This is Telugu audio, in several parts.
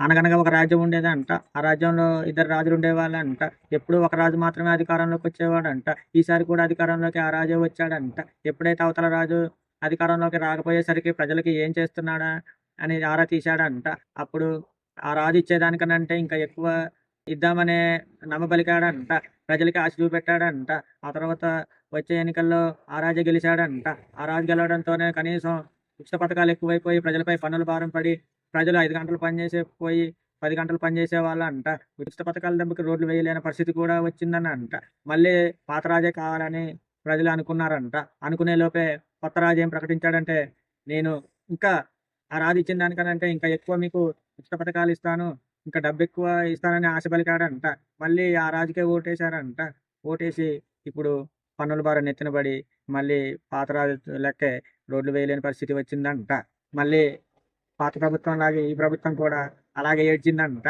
అనగనగా ఒక రాజ్యం ఉండేదంట. ఆ రాజ్యంలో ఇద్దరు రాజులు ఉండేవాళ్ళంట. ఎప్పుడు ఒక రాజు మాత్రమే అధికారంలోకి వచ్చేవాడంట. ఈసారి కూడా అధికారంలోకి ఆ రాజే వచ్చాడంట. ఎప్పుడైతే అవతల రాజు అధికారంలోకి రాకపోయేసరికి ప్రజలకి ఏం చేస్తున్నాడా అని ఆరా తీశాడంట. అప్పుడు ఆ రాజు ఇచ్చేదానికనంటే ఇంకా ఎక్కువ ఇద్దామనే నమ్మబలికాడంట. ప్రజలకి ఆశ చూపెట్టాడంట. ఆ తర్వాత వచ్చే ఎన్నికల్లో ఆ రాజే గెలిచాడంట. ఆ రాజు గెలవడంతోనే కనీసం ఉచిత పథకాలు ఎక్కువైపోయి ప్రజలపై పన్నుల భారం పడి ప్రజలు ఐదు గంటలు పనిచేసే పోయి పది గంటలు పనిచేసే వాళ్ళంట. ఉచిత పథకాల దెబ్బకి రోడ్లు వేయలేని పరిస్థితి కూడా వచ్చిందని అంట మళ్ళీ పాత రాజే కావాలని ప్రజలు అనుకున్నారంట. అనుకునే లోపే కొత్త రాజు ఏం ప్రకటించాడంటే నేను ఇంకా ఆ రాజు ఇచ్చిన దానికనంటే ఇంకా ఎక్కువ మీకు ఉచిత పథకాలు ఇస్తాను ఇంకా డబ్బు ఎక్కువ ఇస్తానని ఆశ పలికాడంట. మళ్ళీ ఆ రాజుకే ఓటేశారంట. ఓటేసి ఇప్పుడు పన్నుల భారం నెత్తిన పడి మళ్ళీ పాత రాజు లెక్కే రోడ్లు వేయలేని పరిస్థితి వచ్చిందంట. మళ్ళీ పాత ప్రభుత్వం లాగే ఈ ప్రభుత్వం కూడా అలాగే ఏడ్చిందంట.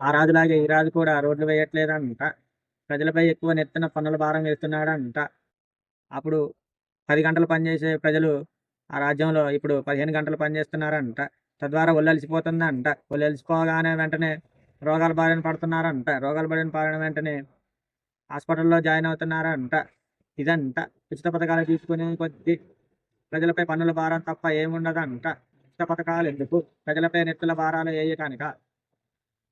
ఆ రాజులాగే ఈ రాజు కూడా రోడ్లు వేయట్లేదంట. ప్రజలపై ఎక్కువ నెత్తిన పన్నుల భారం వేస్తున్నాడంట. అప్పుడు పది గంటలు పనిచేసే ప్రజలు ఆ రాజ్యంలో ఇప్పుడు పదిహేను గంటలు పనిచేస్తున్నారంట. తద్వారా ఒళ్ళలిసిపోతుందంట. ఒళ్ళలిసిపోగానే వెంటనే రోగాల బారిన పడుతున్నారంట. రోగాల బారిన పడిన వెంటనే హాస్పిటల్లో జాయిన్ అవుతున్నారంట. ఇదంట. ఉచిత పథకాలు తీసుకునే కొద్దీ ప్రజలపై పన్నుల భారం తప్ప ఏముండదంట. ఉచిత ఎందుకు? ప్రజలపై నెత్తుల భారాలు వేయటానిక?